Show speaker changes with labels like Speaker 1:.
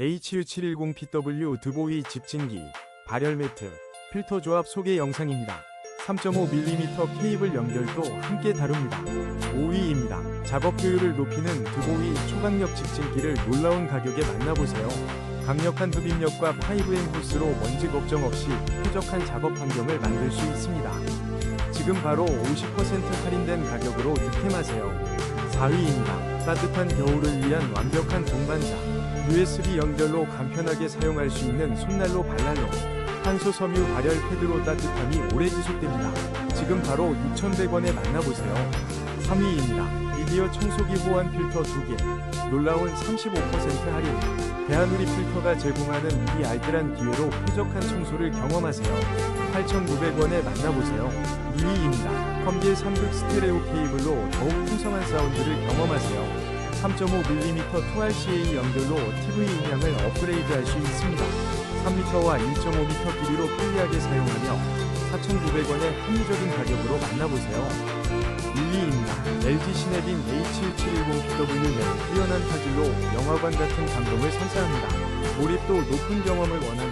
Speaker 1: HU710PW 드보이 집진기, 발열 매트, 필터 조합 소개 영상입니다. 3.5mm 케이블 연결도 함께 다룹니다. 5위입니다. 작업 효율을 높이는 드보이 초강력 집진기를 놀라운 가격에 만나보세요. 강력한 흡입력과 5M 호스로 먼지 걱정 없이 쾌적한 작업 환경을 만들 수 있습니다. 지금 바로 50% 할인된 가격으로 득템하세요. 4위입니다. 따뜻한 겨울을 위한 완벽한 동반자. USB 연결로 간편하게 사용할 수 있는 손난로 발난로. 탄소 섬유 발열 패드로 따뜻함이 오래 지속됩니다. 지금 바로 6,100원에 만나보세요. 3위입니다. 미디어 청소기 호환 필터 2개. 놀라운 35% 할인. 대한우리 필터가 제공하는 이 알뜰한 기회로 쾌적한 청소를 경험하세요. 8,900원에 만나보세요. 2위입니다. 컴빌 3극 스테레오 케이블로 더욱 풍성한 사운드를 경험하세요. 3.5mm 2RCA 연결로 TV 음향을 업그레이드할 수 있습니다. 3m와 1.5m 길이로 편리하게 사용하며 4,900원의 합리적인 가격으로 만나보세요. 1위입니다. LG 시네딘 A7710PW는 뛰어난 화질로 영화관 같은 감동을 선사합니다. 몰입도 높은 경험을 원한다면